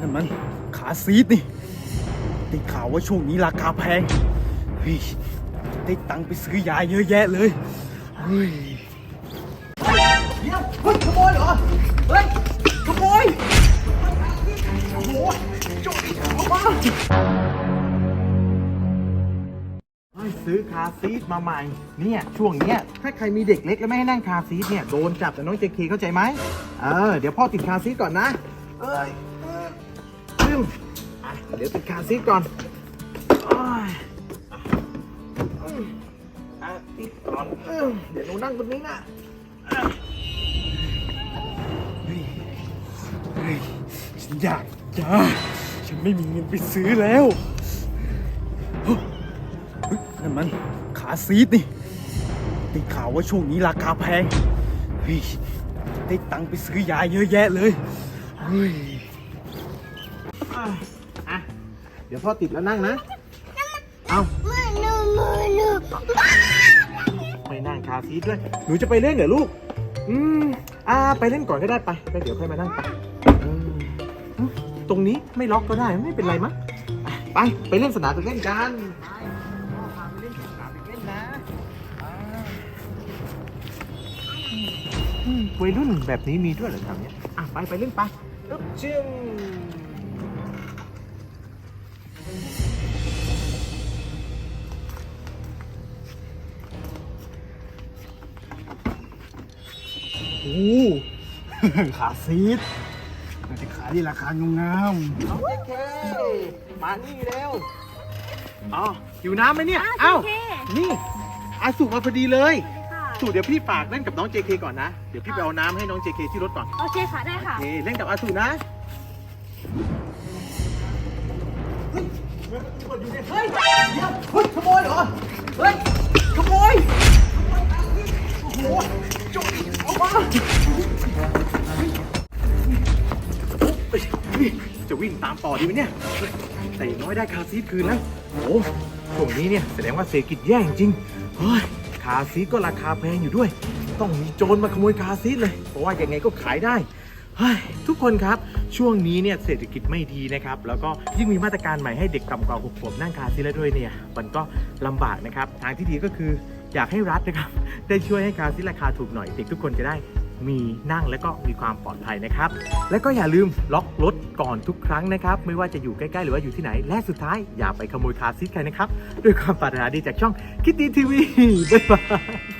นั่นมันขาซีดนี่ได้ข่าวว่าช่วงนี้ราคาแพงเฮ้ยได้ตังค์ไปซื้อยาเยอะแยะเลยเฮ้ยเดี๋ยวเฮ้ยขโมยเหรอเฮ้ยขโมยโอ้โหโจรเอามาซื้อคาซีทมาใหม่ เนี่ยช่วงเนี้ยถ้าใครมีเด็กเล็กแล้วไม่ให้นั่งคาซีทเนี่ยโดนจับแต่น้องเจเคเข้าใจไหมเออเดี๋ยวพ่อติดคาซีทก่อนนะ เอ้ย เอ้ยอืมอะเดี๋ยวติดคาซีทก่อนอ้อะอืมอะติดก่อนเดี๋ยวหนูนั่งตรงนี้นะเฮ้ยเฮ้ยฉันอยากยาฉันไม่มีเงินไปซื้อแล้วเฮ้ยเฮ้ยนั่นมันขาซีดนี่ได้ข่าวว่าช่วงนี้ราคาแพงเฮ้ยได้ตังค์ไปซื้อยาเยอะแยะเลยเฮ้ย อะอะ เดี๋ยวพ่อติดแล้วนั่งนะ เอามือหนูมือหนูไม่นั่งคาร์ซีทด้วย หนูจะไปเล่นเหรอลูก อืม อ่า ไปเล่นก่อนก็ได้ไปแล้วเดี๋ยวค่อยมานั่งไปอืมอืมตรงนี้ไม่ล็อกก็ได้ไม่เป็นไรมั้งอะไปไปเล่นสนามเด็กเล่นกันไปพ่อพาไปเล่นสนามเด็กเล่นนะอ่าอืมวัยรุ่นแบบนี้มีด้วยเหรอแถวเนี้ยอะไปไปเล่นไปอึ๊บเชื่อง โอ้ขาซีดเราจะขายที่ราคางามน้องเจเค มานี่เร็วอ๋ออยู่น้ำไหมเนี่ยอ้าเอ้าวเจเคนี่อาสุมาพอดีเลยค่ะสุเดี๋ยวพี่ฝากเล่นกับน้อง JK ก่อนนะ เดี๋ยวพี่ไปเอาน้ำให้น้อง JK ที่รถก่อน โอเคค่ะ ได้ค่ะ โอเค เล่นกับอาสุนะ เฮ้ยเดี๋ยวเฮ้ยขโมยเหรอ เฮ้ยจะวิ่งตามต่อดีไหมเนี่ย แต่อย่างน้อยได้คาซีทคืนแล้วโอ้ช่วงนี้เนี่ยแสดงว่าเศรษฐกิจแย่จริงๆเฮ้ยคาซีทก็ราคาแพงอยู่ด้วย ต้องมีโจรมาขโมยคาซีทเลย เพราะว่ายังไงก็ขายได้เฮ้ยทุกคนครับช่วงนี้เนี่ยเศรษฐกิจไม่ดีนะครับ แล้วก็ยิ่งมีมาตรการใหม่ให้เด็กต่ำกว่าหกขวบนั่งคาซีทแล้วด้วยเนี่ยมันก็ลำบากนะครับ ทางที่ดีก็คืออยากให้รัฐนะครับ ได้ช่วยให้คาซีทราคาถูกหน่อยเด็กทุกคนจะได้ มีนั่งและก็มีความปลอดภัยนะครับ และก็อย่าลืมล็อกรถก่อนทุกครั้งนะครับ ไม่ว่าจะอยู่ใกล้ๆ หรือว่าอยู่ที่ไหน และสุดท้ายอย่าไปขโมยคาร์ซีทใครนะครับ ด้วยความปรารถนาดีจากช่องคิดดีทีวีบ๊ายบาย